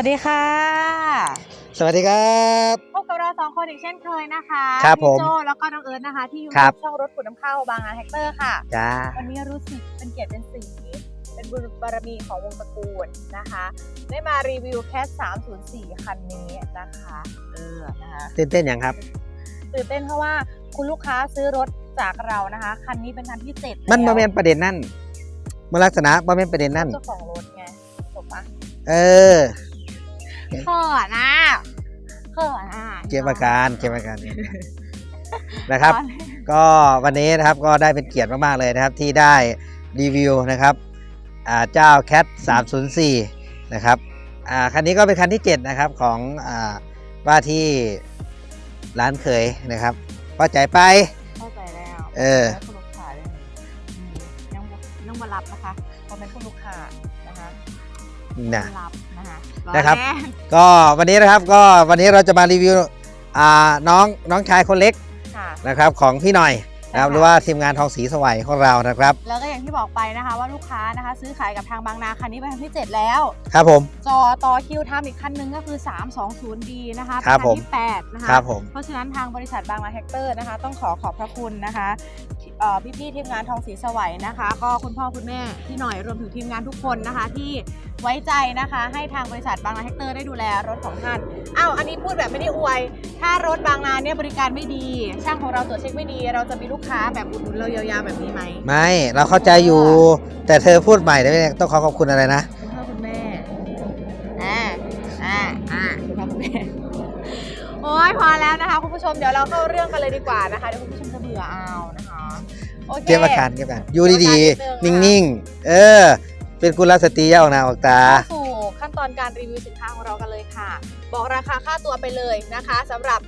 สวัสดีค่ะ สวัสดีครับพบกับเราสองคนอีกเช่นเคยนะคะครับผมพี่โจแล้วก็น้องเอิร์ธนะคะ ที่อยู่ครับช่องรถขุดน้ำเข้าบางนาแฮกเตอร์ค่ะจ้าวันนี้รู้สึกเป็นเกียรติเป็นสีเป็นบุญบารมีของวงตระกูลนะคะ ได้มารีวิวแคส 304 คันนี้นะคะเออนะคะตื่นเต้นอย่างครับตื่นเต้นเพราะว่าคุณลูกค้าซื้อรถจากเรานะคะ คันนี้เป็นคันที่เจ็ดมันแล้วมาเป็นประเด็นนั่นมันลักษณะมาเป็นประเด็นนั่นเจ้าของรถไงจบปะเออเขินนะเขินอะเก็บอาการเก็บอาการนะครับ ก็วันนี้นะครับก็ได้เป็นเกียรติมาก ๆ เลยนะครับ ที่ได้รีวิวนะครับอ่าเจ้า Cat 304 นะครับอ่าคันนี้ก็เป็นคันที่ 7 นะครับของอ่าว่าที่ร้านเขยนะครับพอใจไปเข้าใจแล้ว เออแล้วคุณลูกค้าเลยอืมยังบ่ยังมารับนะคะเพราะเป็นคุณลูกค้านะคะ นะรับนะคะนะครับอเล่นก็วันนี้นะครับก็วันนี้เราจะมารีวิวอ่าน้องน้องชายคนเล็กค่ะนะครับของพี่หน่อย นะครับใช่ค่ะหรือว่าทีมงานทองสีสวัยของเรานะครับ แล้วก็อย่างที่บอกไปนะคะว่าลูกค้านะคะ ซื้อขายกับทางบางนาคันนี้เป็นคันที่ 7 แล้ว ครับผม จอต่อคิวทำอีกคันนึงก็คือ 320D นะคะเป็นครับคัผมที่ 8 นะคะครับผมเพราะฉะนั้นทางบริษัทบางนาแฮกเตอร์นะคะ ต้องขอขอบพระคุณนะคะเอ่อพี่ๆทีมงานทองศรีสวัยนะคะ ก็คุณพ่อคุณแม่พี่หน่อยรวมถึงทีมงานทุกคนนะคะที่ไว้ใจนะคะ ให้ทางบริษัทบางนาแฮกเตอร์ได้ดูแลรถของท่านอ้าวอันนี้พูดแบบไม่ได้อวย ถ้ารถบางนาเนี่ยบริการไม่ดี ช่างของเราตรวจเช็คไม่ดี เราจะมีลูกค้าแบบอุดหนุนเรายาวๆแบบนี้ไหมไม่เราเข้าใจอยู่ แต่เธอพูดใหม่ได้ไหมเนี่ยต้องขอขอบคุณอะไรนะ คุณพ่อคุณแม่อ่าอ่าอ่าคุณพ่อคุณแม่โอ้ยพอแล้วนะคะคุณผู้ชมเดี๋ยวเราเข้าเรื่องกันเลยดีกว่านะคะเดี๋ยวคุณผู้ชมจะเบื่อเอานะคะโอเค เก็บอาการเก็บอาการอยู่ดีเก็บอาการนิดนึงๆนิ่งๆ เออ เป็นกุลสตรีเย้านาออกตา เข้าสู่ขั้นตอนการรีวิวสินค้าของเรากันเลยค่ะ บอกราคาค่าตัวไปเลยนะคะสำหรับ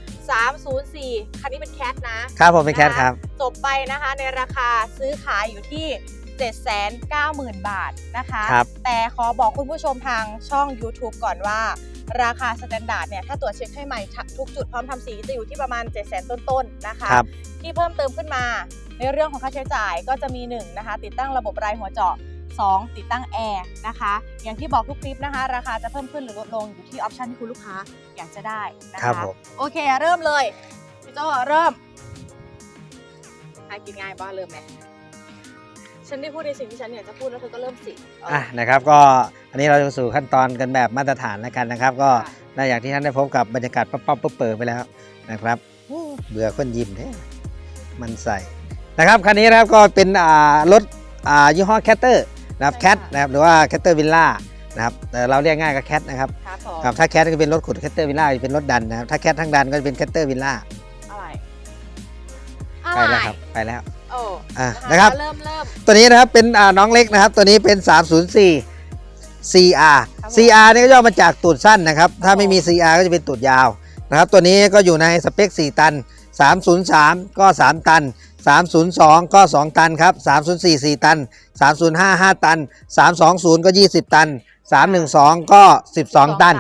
304 คันนี้เป็นแคทนะครับผมเป็นแคทครับจบไปนะคะในราคาซื้อขายอยู่ที่ 790,000 บาทนะคะ ครับ แต่ขอบอกคุณผู้ชมทางช่อง YouTube ก่อนว่า ราคาสแตนดาร์ดเนี่ย ถ้าตรวจเช็คให้ใหม่ทุกจุดพร้อมทำสีจะอยู่ที่ประมาณ 700,000 ต้นๆนะคะ ครับ ที่เพิ่มเติมขึ้นมาในเรื่องของค่าใช้จ่ายก็จะมี1นะคะติดตั้งระบบรายหัวเจาะ 2 ติดตั้งแอร์นะคะ อย่างที่บอกทุกคลิปนะคะ ราคาจะเพิ่มขึ้นหรือลดลงอยู่ที่ออปชันที่คุณลูกค้าอยากจะได้นะครัคะบผม โอเคเริ่มเลยพี่โจเริ่มหากินง่ายบ้าเริ่มไหมฉันได้พูดในสิ่งที่ฉันอยากจะพูดแล้วเธอก็เริ่มสิเอออะนะครับก็อันนี้เราจะสู่ขั้นตอนกันแบบมาตรฐานแล้วกันนะครับ ก็ค่ะ ได้อย่างที่ท่านได้พบกับบรรยากาศป๊อปป๊อปเปิดไปแล้วนะครับโอ้เบื่อคนยิ้มแท้มันใส่นะครับคันนี้นะครับก็เป็นอ่ารถอ่ายี่ห้อแคตเตอร์นะครับแคทนะครับหรือว่าแคตเตอร์วิลล่านะครับแต่เราเรียกง่ายก็แคทนะครับครับผม ครับ ถ้าแคทก็เป็นรถขุดแคตเตอร์วิลล่าเป็นรถดันนะครับ ถ้าแคททั้งดันก็จะเป็นแคตเตอร์วิลล่าอะไรไปแล้วครับ ไปแล้วโอ้อะนะครับ เริ่มเริ่มตัวนี้นะครับเป็นอ่าน้องเล็กนะครับ ตัวนี้เป็น 304 CR ครับผม CR นี่ก็ย่อมาจากตูดสั้นนะครับ ถ้าผมไม่มี CR ก็จะเป็นตูดยาวนะครับ ตัวนี้ก็อยู่ในสเปค 4 ตัน 303 ก็ 3 ตัน 302 ก็ 2 ตันครับ 304 4 ตัน 305 5 ตัน 320 ก็ 20 ตัน 312ก็12ตัน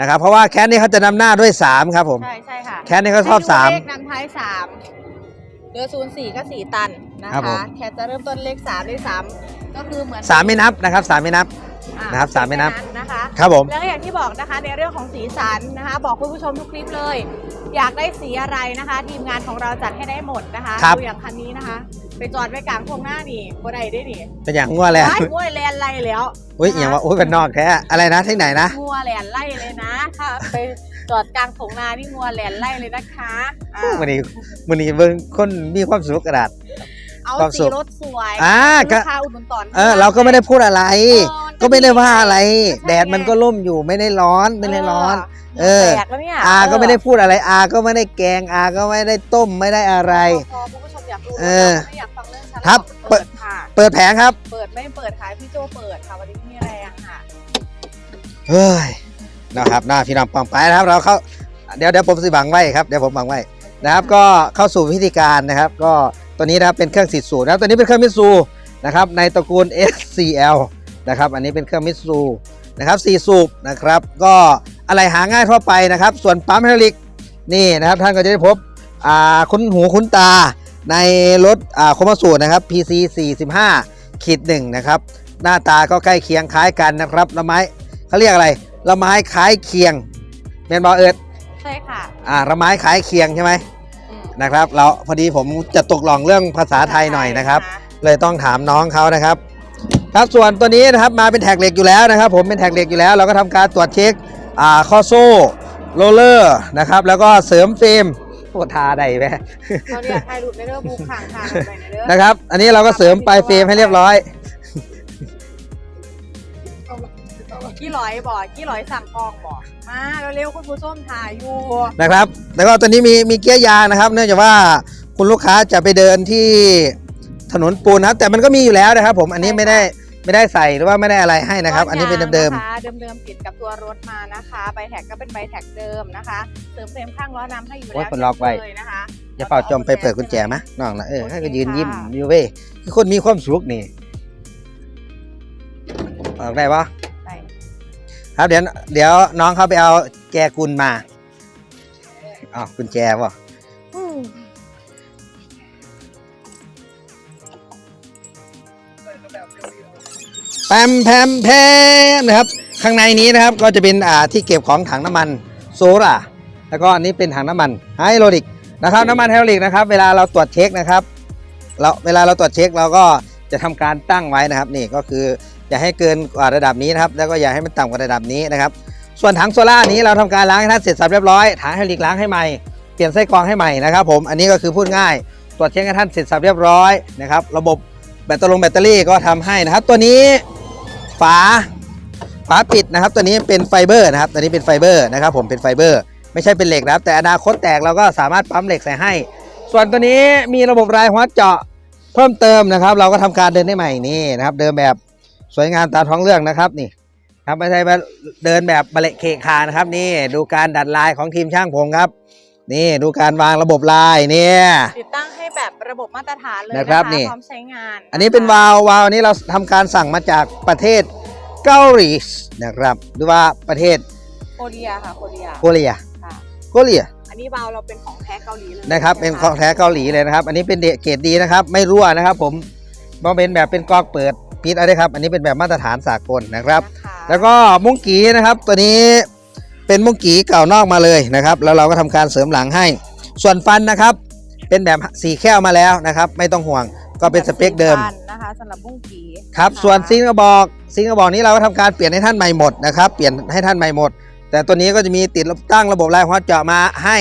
นะครับ เพราะว่าแคทนี่เขาจะนำหน้าด้วย3ครับผม ใช่ใช่ค่ะแคทนี่เขาชอบให้ดูเลขนำท้ายสามเรือศูนย์สี่ก็สี่ตันนะครัคะบผม แคทจะเริ่มต้นเลขสามด้วยซ้ำก็คือเหมือน3ไม่นับนะครับ3ไม่นับอ่ นะครับสามไม่นับนะคะครับผมแล้วก็อย่างที่บอกนะคะในเรื่องของสีสันนะคะ บอกคุณผู้ชมทุกคลิปเลย อยากได้สีอะไรนะคะ ทีมงานของเราจัดให้ได้หมดนะคะครับดูอย่างคันนี้นะคะ ไปจอดไว้กลางทงหน้านี่บ่ได้ได้นี่เป็นอย่างงัวแล้วไอ้งัวแลนไล่แล้วอุ้ยอย่างว่าอุ้ยเป็นนอกแท้อะไรนะที่ไหนนะงัวแลนไล่เลยนะถ้าไปจอดกลางทงนานี่งัวแลนไล่เลยนะคะอ่าวันนี้วันนี้เบิ่งคนมีความสุขกระดาษเอาความสีสุขรถสวยอ่าก็ลูกค้าอุดหนุนต่อเออเราก็ไม่ได้พูดอะไรเออ ก็ไม่ได้ว่าอะไรใช่แดดมันก็ร่มอยู่ไม่ได้ร้อนไม่ได้ร้อน เออ แตกแล้วเนี่ยอาก็ไม่ได้พูดอะไรอาก็ไม่ได้แกงอาก็ไม่ได้ต้มไม่ได้อะไร พอคุณผู้ชมอยากรู้เออ ไม่อยากฟังเรื่องฉันครับเปิดค่ะ เปิดแผงครับ เปิดไม่เปิดขายพี่โจเปิดค่ะวันนี้มีอะไรอะค่ะเฮ้ยนะครับหน้าพี่น้องปองไปนะครับ เราเข้าเดี๋ยวเดี๋ยวผมสิบังไว้ครับเดี๋ยวผมบังไว้นะครับ ก็เข้าสู่พิธีการนะครับ ก็ตัวนี้นะครับเป็นเครื่องสีสูบนะครับตัวนี้เป็นเครื่องมิตซูนะครับในตระกูล SCL นะครับ อันนี้เป็นเครื่องมิตซูนะครับสี่สูบนะครับ ก็อะไรหาง่ายทั่วไปนะครับ ส่วนปั๊มไฮดรอลิกนี่นะครับท่านก็จะได้พบอ่าคุ้นหูคุ้นตาในรถอ่าโคมาสูนะครับ PC 45ขีดหนึ่งนะครับ หน้าตาก็ใกล้เคียงคล้ายกันนะครับละไม้เขาเรียกอะไรละไม้คล้ายเคียงเมนบอเอิร์ดใช่ค่ะอ่าละไม้คล้ายเคียงใช่ไหมอืมนะครับเราพอดีผมจะตกหล่องเรื่องภาษาไทยหน่อยนะครับ เลยต้องถามน้องเขานะครับ ครับส่วนตัวนี้นะครับมาเป็นแท็กเหล็กอยู่แล้วนะครับ ผมเป็นแท็กเหล็กอยู่แล้ว เราก็ทำการตรวจเช็คอ่าข้อโซ่โรลเลอร์นะครับ แล้วก็เสริมฟิล์มโอ้ทาใดไหมเขาเรียกถ่ายรูปในเรื่องบุกขังค่ะไปในเรื่องนะครับ อันนี้เราก็เสริมปลายเฟรมให้เรียบร้อยกี่ร้อยบ่กี่ร้อยสั่งกองบ่มาเร็วๆคุณผู้ส้มถ่ายอยู่นะครับ แล้วก็ตัวนี้มีมีเกียร์ยางนะครับ เนื่องจากว่าคุณลูกค้าจะไปเดินที่ถนนปูนนะครับแต่มันก็มีอยู่แล้วนะครับ ผมอันนี้ไม่ได้ ไม่ได้ใส่หรือว่าไม่ได้อะไรให้นะครับ อันนี้เป็นเดิมๆนะคะเดิมๆติดกับตัวรถมานะคะใบแท็กก็เป็นใบแท็กเดิมนะคะเสริมเฟรมข้างล้อน้ำให้อยู่โอ้แล้ยวคนล็อกไว้เลยนะคะๆอย่าเป่าจมไปเปิดกุญแจมะน้องนะเออโอเคให้ก็ยืนยิ้มค่ะอยู่เว้ยคือคนมีความสุขนี่ออกได้ปะไปครับเดี๋ยวเดี๋ยวน้องเขาไปเอาแจกุลมาอ๋อกุญแจปะ แพมแพมแพมนะครับ ข้างในนี้นะครับก็จะเป็นอ่าที่เก็บของถังน้ำมันโซล่าแล้วก็อันนี้เป็นถังน้ำมันไฮโดรลิกนะครับน้ำมันไฮโดรลิกนะครับ เวลาเราตรวจเช็คนะครับเราเวลาเราตรวจเช็คเราก็จะทำการตั้งไว้นะครับนี่ก็คืออย่าให้เกินกว่าระดับนี้นะครับ แล้วก็อย่าให้มันต่ำกว่าระดับนี้นะครับ ส่วนถังโซล่านี้เราทำการล้างให้ท่านเสร็จสับเรียบร้อยถังไฮโดรลิกล้างให้ใหม่เปลี่ยนไส้กรองให้ใหม่นะครับ ผมอันนี้ก็คือพูดง่ายตรวจเช็คให้ท่านเสร็จสับเรียบร้อยนะครับ ระบบแบตเตอรี่แบตเตอรี่ก็ทำให้นะครับ ตัวนี้ ฝาฝาปิดนะครับ ตัวนี้เป็นไฟเบอร์นะครับ ตัวนี้เป็นไฟเบอร์นะครับ ผมเป็นไฟเบอร์ ไม่ใช่เป็นเหล็กนะครับ แต่อนาคตแตกเราก็สามารถปั๊มเหล็กใส่ให้ ส่วนตัวนี้มีระบบรายหัวเจาะเพิ่มเติมนะครับ เราก็ทำการเดินได้ใหม่นี่นะครับ เดินแบบสวยงามตามท้องเรื่องนะครับนี่ครับไม่ใช่ว่าเดินแบบเบลเคคานะครับนี่ดูการดัดลายของทีมช่างผมครับ นี่ดูการวางระบบลายเนี่ย ติดตั้งให้แบบระบบมาตรฐานเลยนะนะครัคะบนี่ พร้อมใช้งานอันนี้เป็นวาล์ววาล์วนี้เราทำการสั่งมาจากประเทศเกาหลีนะครับ หรือว่าประเทศโคเรียค่ะโคเรียโคเรียค่ะโคเรียอันนี้วาล์วเราเป็นของแท้เกาหลีเลยนะครับ เป็นของแท้เกาหลีเลยนะครับ อันนี้เป็นเกรดดีนะครับ ไม่รั่วนะครับ ผมมันเป็นแบบเป็นกรอกเปิดปิดเอะไรครับ อันนี้เป็นแบบมาตรฐานสากลนะครับ นะคะแล้วก็มุ้งกีนะครับตัวนี้ เป็นมุ้งกีเก่านอกมาเลยนะครับ แล้วเราก็ทำการเสริมหลังให้ ส่วนฟันนะครับ เป็นแบบสีแค่วมาแล้วนะครับ ไม่ต้องห่วงก็เป็นสเปคเดิมแบบสีฟันนะคะสำหรับบุ้งกีครับะะส่วนซิงกระบอกซิงกระบอกนี้เราก็ทำการเปลี่ยนให้ท่านใหม่หมดนะครับ เปลี่ยนให้ท่านใหม่หมด แต่ตัวนี้ก็จะมีติดตั้งระบบลายหัวเจาะมาให้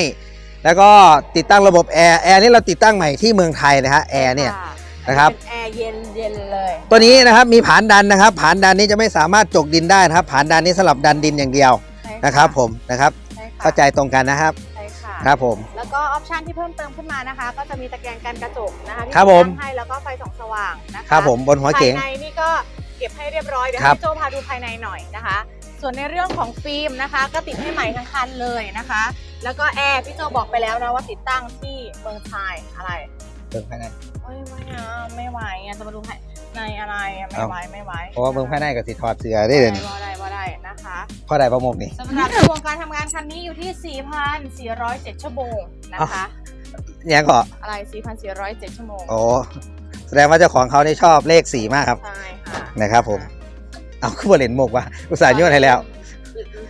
แล้วก็ติดตั้งระบบแอร์แอร์นี่เราติดตั้งใหม่ที่เมืองไทยนะฮะแอร์เนี่ยค่ะนะครับเป็นแอร์เย็นเย็นเลยตัวนี้นะครับมีผานดันนะครับ ผานดันนี้จะไม่สามารถจกดินได้นะครับ ผานดันนี้สำหรับดันดินอย่างเดียวใช่ นะครับผมนะครับใช่ค่ะเข้าใจตรงกันนะครับใช่ค่ะ ครับผม แล้วก็ออปชันที่เพิ่มเติมขึ้นมานะคะ ก็จะมีตะแกรงกันกระจกนะคะที่ครับผม ติดตั้งให้แล้วก็ไฟส่องสว่างนะคะครับผมบนหัวเก๋ง ภายในนี่ก็เก็บให้เรียบร้อยเดี๋ยวครัให้บโจพาดูภายในหน่อยนะคะ ส่วนในเรื่องของฟิล์มนะคะ ก็ติดให้ใหม่ทั้งคันเลยนะคะ แล้วก็แอร์พี่โจบอกไปแล้วนะว่าติดตั้งที่เมืองไทยอะไรเบิ่งภายในเอ้ยไม่อะไม่ไหวอะจะมาดูภายในอะไรอะไม่เอ้าไหวไม่ไหวเพราะว่าเบิ่งภายในกับสีถอดเสื้อได้เลยว่าได้ว่าได้ นะคะข้อใดประมกนี่สำหรับช่วงการทำงานคันนี้อยู่ที่ 4,407 ชั่วโมงนะคะเนี่ยก็อะไร 4,407 ชั่วโมง โอ้แสดงว่าเจ้าของเขานี่ชอบเลขสีมากครับ ใช่ค่ะนะครับผม เอาขึ้นมาเล่นหมกว่ะอุตส่าห์ยุ่นให้แล้ว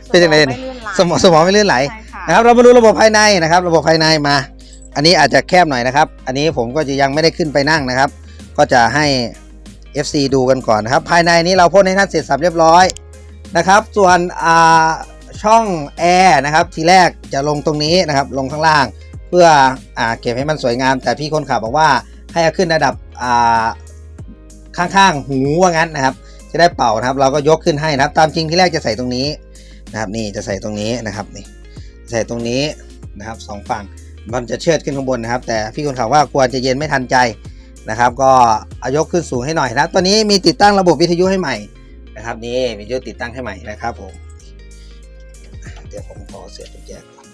เป็นยังไงนี่สมองสมองไม่ลื่นไหลใช่ค่ะนะครับ เรามาดูระบบภายในนะครับ ระบบภายในมา อันนี้อาจจะแคบหน่อยนะครับ อันนี้ผมก็จะยังไม่ได้ขึ้นไปนั่งนะครับ ก็จะให้ FC ดูกันก่อนนะครับ ภายในนี้เราพ่นให้ท่านเสร็จสับเรียบร้อย นะครับ ส่วนช่องแอร์นะครับทีแรกจะลงตรงนี้นะครับลงข้างล่าง เพื่ออเก็บให้มันสวยงาม แต่พี่คนขับบอกว่าให้เอาขึ้นระดับข้างๆหูว่างั้นนะครับ จะได้เป่านะครับ เราก็ยกขึ้นให้นะครับ ตามจริงที่แรกจะใส่ตรงนี้นะครับ นี่จะใส่ตรงนี้นะครับนี่ใส่ตรงนี้นะครับสองฝั่งมันจะเชิดขึ้นข้างบนนะครับ แต่พี่คนขับว่ากลัวจะเย็นไม่ทันใจนะครับ ก็อายกขึ้นสูงให้หน่อยนะตัวนี้มีติดตั้งระบบวิทยุให้ใหม่ นะครับนี่วิทยุติดตั้งให้ใหม่นะครับผมเดี๋ยวผมขอเสียบกุญแจก่อน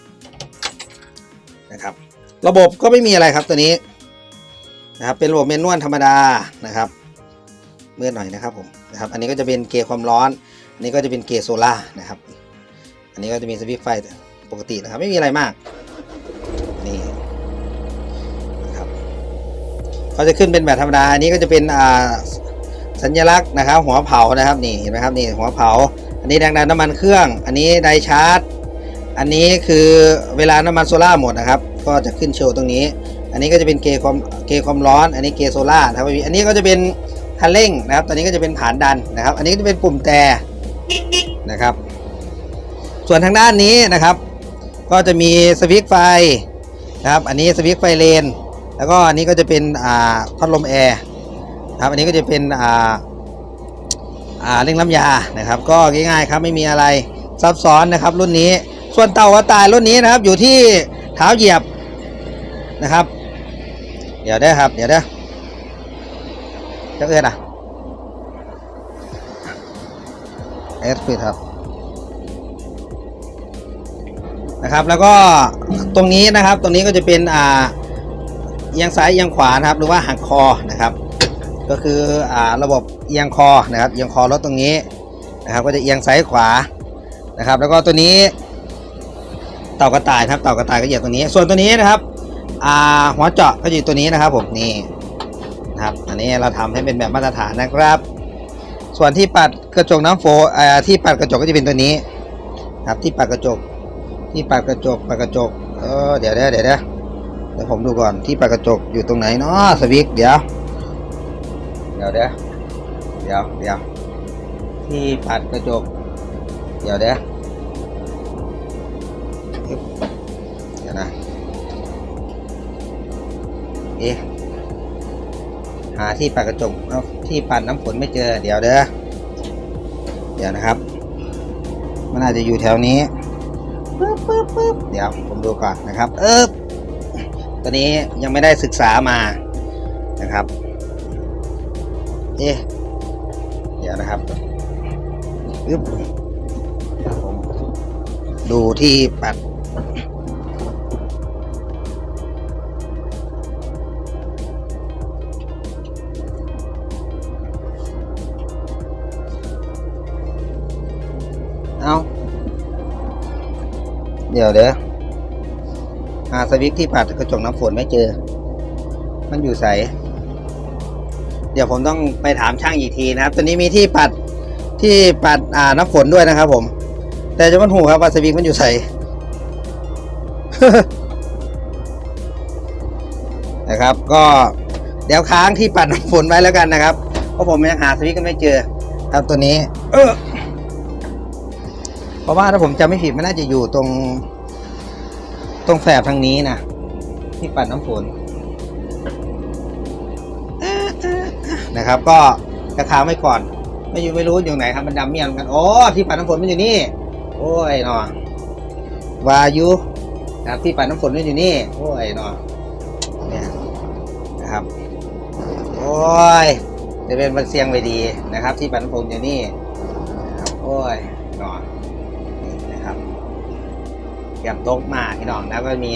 นะครับ ระบบก็ไม่มีอะไรครับตัวนี้นะครับเป็นระบบเมนนวลธรรมดานะครับเมื่อหน่อยนะครับผมนะครับ อันนี้ก็จะเป็นเกียร์ความร้อน อันนี้ก็จะเป็นเกียร์โซล่านะครับ อันนี้ก็จะมีสวิตช์ไฟปกตินะครับ ไม่มีอะไรมากนี่นะครับเขาจะขึ้นเป็นแบบธรรมดา อันนี้ก็จะเป็นอ่า สัญลักษณ์นะครับ หัวเผานะครับนี่เห็นไหมครับนี่หัวเผา อันนี้แรงดันน้ำมันเครื่อง อันนี้ไดชาร์จ อันนี้คือเวลาน้ำมันโซล่าหมดนะครับ ก็จะขึ้นโชว์ตรงนี้ อันนี้ก็จะเป็นเกความเกยร์ความร้อน อันนี้เกโซล่านะครับอันนี้ก็จะเป็นคันเร่งนะครับ ตอนนี้ก็จะเป็นฐานดันนะครับ อันนี้ก็จะเป็นปุ่มแต่นะครับ ส่วนทางด้านนี้นะครับ ก็จะมีสวิตช์ไฟนะครับ อันนี้สวิตช์ไฟเลน แล้วก็อันนี้ก็จะเป็นอ่าพัดลมแอร์ ครับอันนี้ก็จะเป็นอ่าอ่าเร่งน้ำยานะครับ ก็ง่ายๆครับไม่มีอะไรซับซ้อนนะครับรุ่นนี้ส่วนเต่ากระต่ายรุ่นนี้นะครับ อยู่ที่เท้าเหยียบนะครับ เดี๋ยวได้ครับ เดี๋ยวได้เจ้าเอิญอะเอสปิดครับนะครับ แล้วก็ตรงนี้นะครับตรงนี้ก็จะเป็นอ่าเอียงซ้ายเอียงขวานะครับ หรือว่าหักคอนะครับ ก็คืออ่าระบบเอียงคอนะครับเอียงคอรถตรงนี้นะครับก็จะเอียงซ้ายขวานะครับ แล้วก็ตัวนี้เต่ากระต่ายนะครับเต่ากระต่ายก็เหยียบตัวนี้ ส่วนตัวนี้นะครับอ่าหัวเจาะก็อยู่ตัวนี้นะครับผมนี่นะครับอันนี้เราทำให้เป็นแบบมาตรฐานนะครับ ส่วนที่ปัดกระจกน้ำโฟอ่าที่ปัดกระจกก็จะเป็นตัวนี้นะครับที่ปัดกระจกที่ปัดกระจกปัดกระจกเออเดี๋ยวเดี๋ยวเดี๋ยวเดี๋ยวผมดูก่อนที่ปัดกระจกอยู่ตรงไหนเนาะสวิกเดี๋ยว ดี๋ยวเดี๋ยวเดี๋ยวเดี๋ยวที่ปัดกระจก เดี๋ยวเดี๋ยวเดี๋ยวนะเอ๊ะหาที่ปัดกระจกเอาที่ปัดน้ำฝนไม่เจอ เดี๋ยวเด้อเดี๋ยวนะครับ มันอาจจะอยู่แถวนี้ปึ๊บปึ๊บปึ๊บเดี๋ยวผมดูก่อนนะครับ เอ๊บตอนนี้ยังไม่ได้ศึกษามานะครับ เอ๊ะเดี๋ยวนะครับปึ๊บผมดูที่ปัดเอาเดี๋ยวเดี๋ยวหาสวิตช์ที่ปัดกระจกน้ำฝนไม่เจอ มันอยู่ใส เดี๋ยวผมต้องไปถามช่างอีกทีนะครับตัวนี้มีที่ปัดที่ปัดอ่าน้ำฝนด้วยนะครับ ผม แต่จะมันหูครับว่าสวิตช์มันอยู่ใสนะครับ ก็เดี๋ยวค้างที่ปัดน้ำฝนไว้แล้วกันนะครับเพราะผมยังหาสวิตช์กันไม่เจอครับตัวนี้ เออเพราะว่าถ้าผมจำไม่ผิดมันน่าจะอยู่ตรง ตรงแสบทางนี้นะที่ปัดน้ำฝน นะครับ ก็กระคางไว้ก่อน ไม่อยู่ไม่รู้อยู่ไหนครับมันดำเมี่ยงกันโอ้ที่ปัดน้ำฝนมันอยู่นี่ โอ้ยหนอวายุนะครับที่ปัดน้ำฝนมันอยู่นี่ โอ้ยหนอเนี่ยนะครับโอ้ยจะเป็นบันเสียงไปดีนะครับ ที่ปัดน้ำฝนอยู่นี่โอ้ยหนอนี่นะครับเตรียมโต๊ะมาพี่น้องแล้วก็มี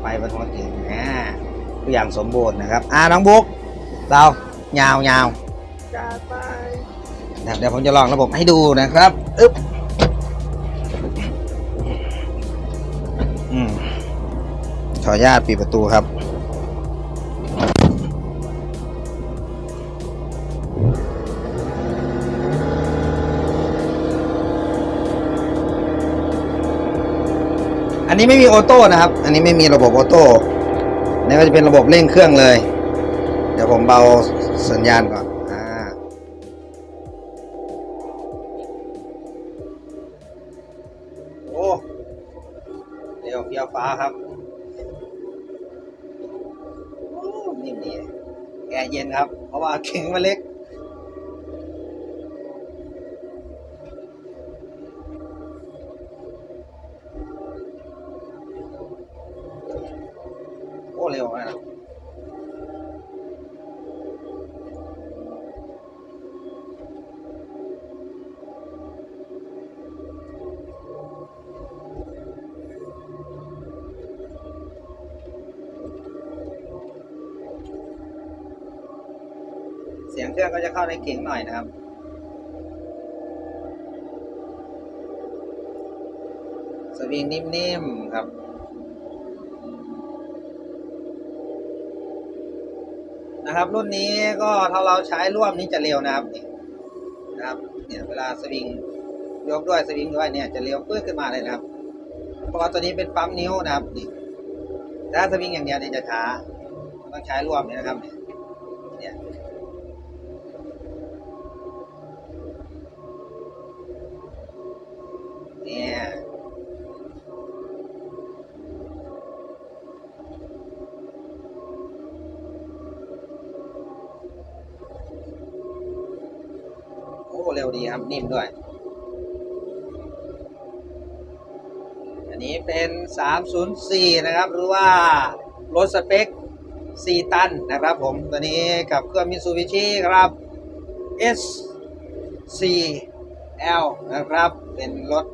ไฟบนหัวถึงนะทุกอย่างสมบูรณ์นะครับ อ่าน้องบุ๊กเรา ยาวยาวจะไปนะครับเดี๋ยวผมจะลองระบบให้ดูนะครับอึ๊บอืมขออนุญาตปิดประตูครับ อันนี้ไม่มีออโต้นะครับ อันนี้ไม่มีระบบออโต้อันนี่ก็จะเป็นระบบเร่งเครื่องเลย เดี๋ยวผมเบาสัญญาณก่อนอ่าโอ้เดี๋ยวเฟียวฟ้าครับโอ้นิ่มีแอร์เย็นครับ เพราะว่าเข่งมันเล็ก เครื่องก็จะเข้าในเก่งหน่อยนะครับ สวิงนิ่มๆครับนะครับ รุ่นนี้ก็ถ้าเราใช้ร่วมนี้จะเร็วนะครับนี่นะครับ เนี่ยเวลาสวิงยกด้วยสวิงด้วยเนี่ยจะเลี้ยวปื้ดขึ้นมาเลยนะครับ เพราะว่าตัวนี้เป็นปั๊มนิ้วนะครับนี่ถ้าสวิงอย่างเดียวเนี่ยจะช้าต้องใช้ร่วมเนี่ยนะครับ เนี่ยโอ้เร็วดีครับ นิ่มด้วย อันนี้เป็น 304 นะครับ หรือว่ารถสเปค 4 ตันนะครับผม ตัวนี้กับเครื่องมิซูบิชิครับ S 4 L นะครับ เป็นรถ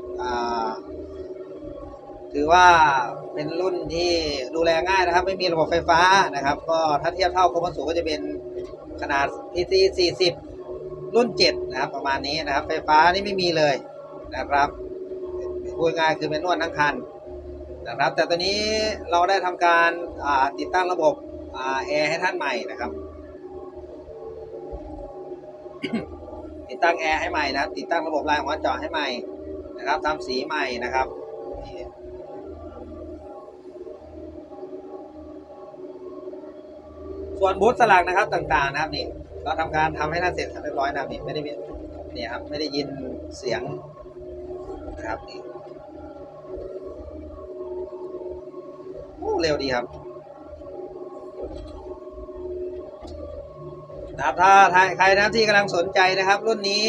ถือว่าเป็นรุ่นที่ดูแลง่ายนะครับ ไม่มีระบบไฟฟ้านะครับ ก็ถ้าเทียบเท่าคมันสูก็จะเป็นขนาด PC 40 รุ่น 7 นะครับ ประมาณนี้นะครับ ไฟฟ้านี่ไม่มีเลยนะครับพูดง่ายคือเป็นนวดทั้งคันนะครับ แต่ตอนนี้เราได้ทำการาติดตั้งระบบอแอร์ให้ท่านใหม่นะครับ ติดตั้งแอร์ให้ใหม่นะติดตั้งระบบลายหัวเจาะให้ใหม่นะครับทำสีใหม่นะครับส่วนบูธสลักนะครับต่างๆนะครับนี่เราทำการทำให้ท่าเสร็จเรียบร้อยนะครับนี่ไม่ได้มีนี่ครับไม่ได้ยินเสียงนะครับนี่โอ้เร็วดีครับ นะครับถ้าใครนะที่กำลังสนใจนะครับ รุ่นนี้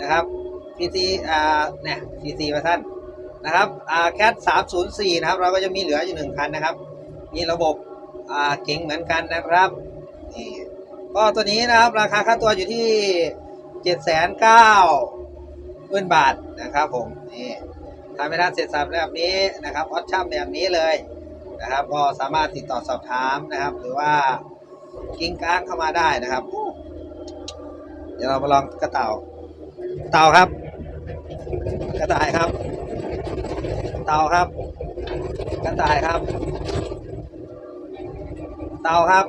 นะครับ PC อ่าเนี่ย PC มาท่านนะครับอ่าแคท304นะครับ เราก็จะมีเหลืออยู่หนึ่งคันนะครับ มีระบบอ่าเก่งเหมือนกันนะครับนี่ก็ตัวนี้นะครับ ราคาค่าตัวอยู่ที่7,900หมื่นบาทนะครับผมนี่ทำให้ท่านเสร็จสับแบบนี้นะครับออปชั่นแบบนี้เลยนะครับ ก็สามารถติดต่อสอบถามนะครับ หรือว่า กิ้งก้างเข้ามาได้นะครับ เดี๋ยวเรามาลองกระเต่า เต่าครับ กระต่ายครับ เต่าครับ กระต่ายครับ เต่าครับ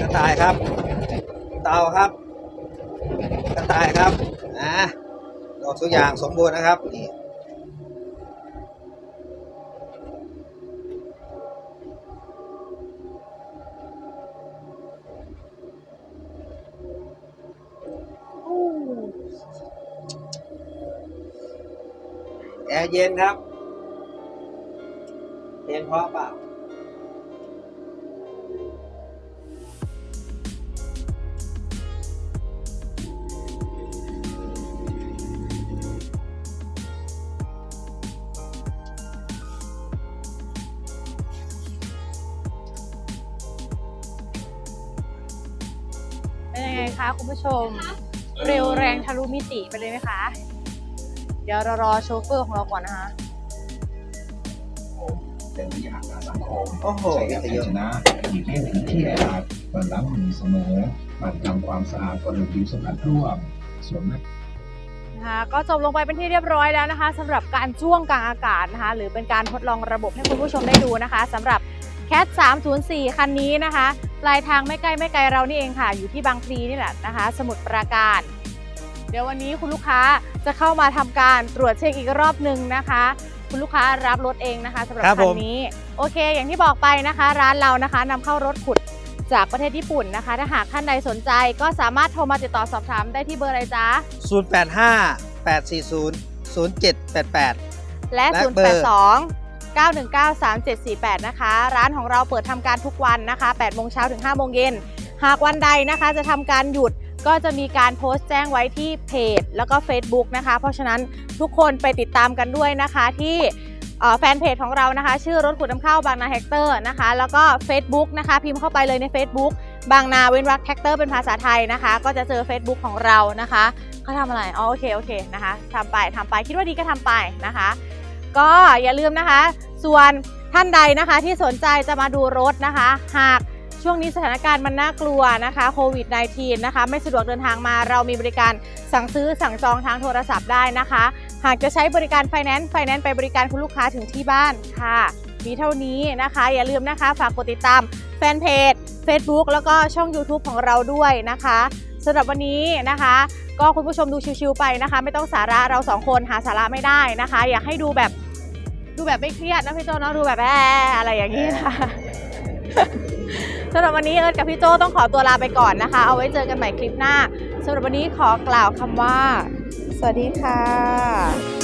กระต่ายครับ เต่าครับ กระต่ายครับนะดอกทุกอย่างสมบูรณ์นะครับนี่ แอร์เย็นครับเพลงเพราะเปล่าเป็นยังไงคะคุณผู้ชม เร็วแรงทะลุมิติไปเลยไหมคะ เดี๋ยวเรารอโชเฟอร์ของเราก่อนนะคะ เป็นวิทยาการสังคมโอ้โหใช้กับวิทยุชนะหลีกเลี่ยงพื้นที่แออัดเปิดล้างมือเสมอหมั่นทำความสะอาดบริเวณผิวสัมผัสร่วมสวมหน้า นะคะก็จบลงไปเป็นที่เรียบร้อยแล้วนะคะสำหรับการช่วงกลางอากาศนะคะ หรือเป็นการทดลองระบบให้คุณผู้ชมได้ดูนะคะสำหรับ CAT 304 คันนี้นะคะปลายทางไม่ใกล้ไม่ไกลเรานี่เองค่ะ อยู่ที่บางพลีนี่แหละนะคะ สมุทรปราการ เดี๋ยววันนี้คุณลูกค้าจะเข้ามาทำการตรวจเช็คอีกรอบหนึ่งนะคะ คุณลูกค้ารับรถเองนะคะสำหรับครับคัผนมนี้ โอเค อย่างที่บอกไปนะคะ ร้านเรานะคะนำเข้ารถขุดจากประเทศญี่ปุ่นนะคะ ถ้าหากท่านใดสนใจก็สามารถโทรมาติดต่อสอบถามได้ที่เบอร์อะไรจ๊ะ 085 840 0788 และและเบอร์082 919 3748 นะคะ ร้านของเราเปิดทำการทุกวันนะคะ8โมงเช้าถึง5โมงเย็น หากวันใดนะคะจะทำการหยุด ก็จะมีการโพสต์แจ้งไว้ที่เพจ แล้วก็ Facebook นะคะ เพราะฉะนั้นทุกคนไปติดตามกันด้วยนะคะที่แฟนเพจของเรานะคะ ชื่อรถขุดน้ำเข้าบางนาแฮกเตอร์นะคะ แล้วก็ Facebook นะคะ พิมพ์เข้าไปเลยใน Facebook บางนาเว้นวรรคแท็กเตอร์เป็นภาษาไทยนะคะ ก็จะเจอ Facebook ของเรานะคะเขาทำอะไรอ๋อโอเคโอเคนะคะทำไปทำไปคิดว่าดีก็ทำไปนะคะ ก็อย่าลืมนะคะ ส่วนท่านใดนะคะที่สนใจจะมาดูรถนะคะ หาก ช่วงนี้สถานการณ์มันน่ากลัวนะคะโควิด -19 นะคะ ไม่สะดวกเดินทางมาเรามีบริการสั่งซื้อสั่งจองทางโทรศัพท์ได้นะคะ หากจะใช้บริการไฟแนนซ์ไฟแนนซ์ไปบริการคุณลูกค้าถึงที่บ้านค่ะ มีเท่านี้นะคะ อย่าลืมนะคะ ฝากกดติดตามแฟนเพจ Facebook แล้วก็ช่อง YouTube ของเราด้วยนะคะสำหรับวันนี้นะคะ ก็คุณผู้ชมดูชิวๆไปนะคะ ไม่ต้องสาระเราสองคนหาสาระไม่ได้นะคะ อยากให้ดูแบบดูแบบไม่เครียดนะพี่โจเนาะดูแบบแอะอะไรอย่างนี้นะคะ สำหรับวันนี้เอิร์ธกับพี่โจต้องขอตัวลาไปก่อนนะคะ เอาไว้เจอกันใหม่คลิปหน้าสำหรับวันนี้ขอกล่าวคำว่า สวัสดีค่ะ